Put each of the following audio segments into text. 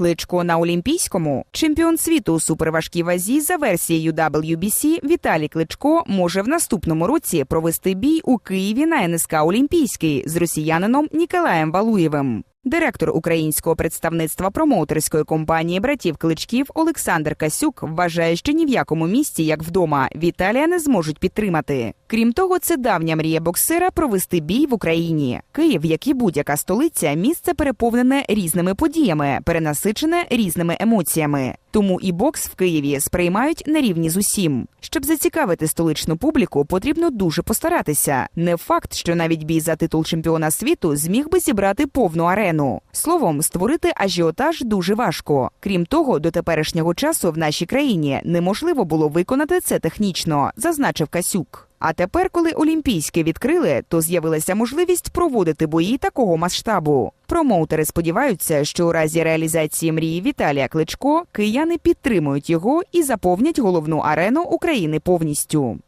Кличко на Олімпійському. Чемпіон світу у суперважкій вазі за версією WBC Віталій Кличко може в наступному році провести бій у Києві на НСК Олімпійський з росіянином Ніколаєм Валуєвим. Директор українського представництва промоутерської компанії братів Кличків Олександр Касюк вважає, що ні в якому місці, як вдома, Віталія не зможуть підтримати. Крім того, це давня мрія боксера провести бій в Україні. Київ, як і будь-яка столиця, місце переповнене різними подіями, перенасичене різними емоціями. Тому і бокс в Києві сприймають на рівні з усім. Щоб зацікавити столичну публіку, потрібно дуже постаратися. Не факт, що навіть бій за титул чемпіона світу зміг би зібрати повну арену. Словом, створити ажіотаж дуже важко. Крім того, до теперішнього часу в нашій країні неможливо було виконати це технічно, зазначив Касюк. А тепер, коли Олімпійське відкрили, то з'явилася можливість проводити бої такого масштабу. Промоутери сподіваються, що у разі реалізації мрії Віталія Кличко кияни підтримують його і заповнять головну арену України повністю.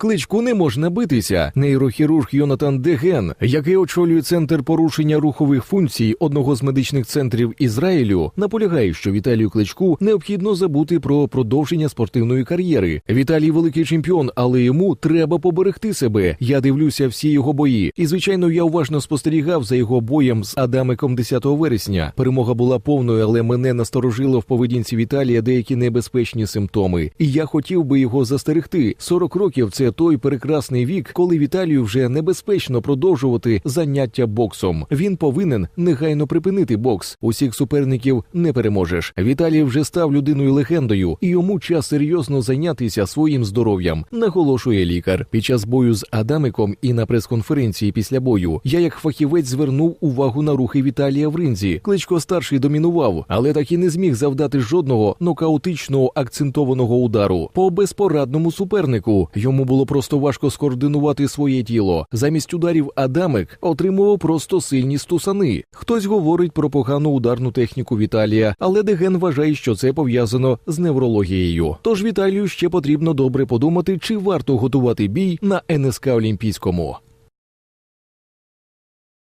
Кличку не можна битися. Нейрохірург Йонатан Деген, який очолює центр порушення рухових функцій одного з медичних центрів Ізраїлю, наполягає, що Віталію Кличку необхідно забути про продовження спортивної кар'єри. Віталій великий чемпіон, але йому треба поберегти себе. Я дивлюся всі його бої. І звичайно, я уважно спостерігав за його боєм з Адамиком 10 вересня. Перемога була повною, але мене насторожило в поведінці Віталія деякі небезпечні симптоми. І я хотів би його застерегти. 40 років це той прекрасний вік, коли Віталію вже небезпечно продовжувати заняття боксом. Він повинен негайно припинити бокс. Усіх суперників не переможеш. Віталій вже став людиною легендою, і йому час серйозно зайнятися своїм здоров'ям, наголошує лікар. Під час бою з Адамиком і на прес-конференції після бою я як фахівець звернув увагу на рухи Віталія в ринзі. Кличко старший домінував, але так і не зміг завдати жодного нокаутичного акцентованого удару по безпорадному супернику. Йому було просто важко скоординувати своє тіло. Замість ударів Адамик отримував просто сильні стусани. Хтось говорить про погану ударну техніку Віталія, але Деген вважає, що це пов'язано з неврологією. Тож Віталію ще потрібно добре подумати, чи варто готувати бій на НСК Олімпійському.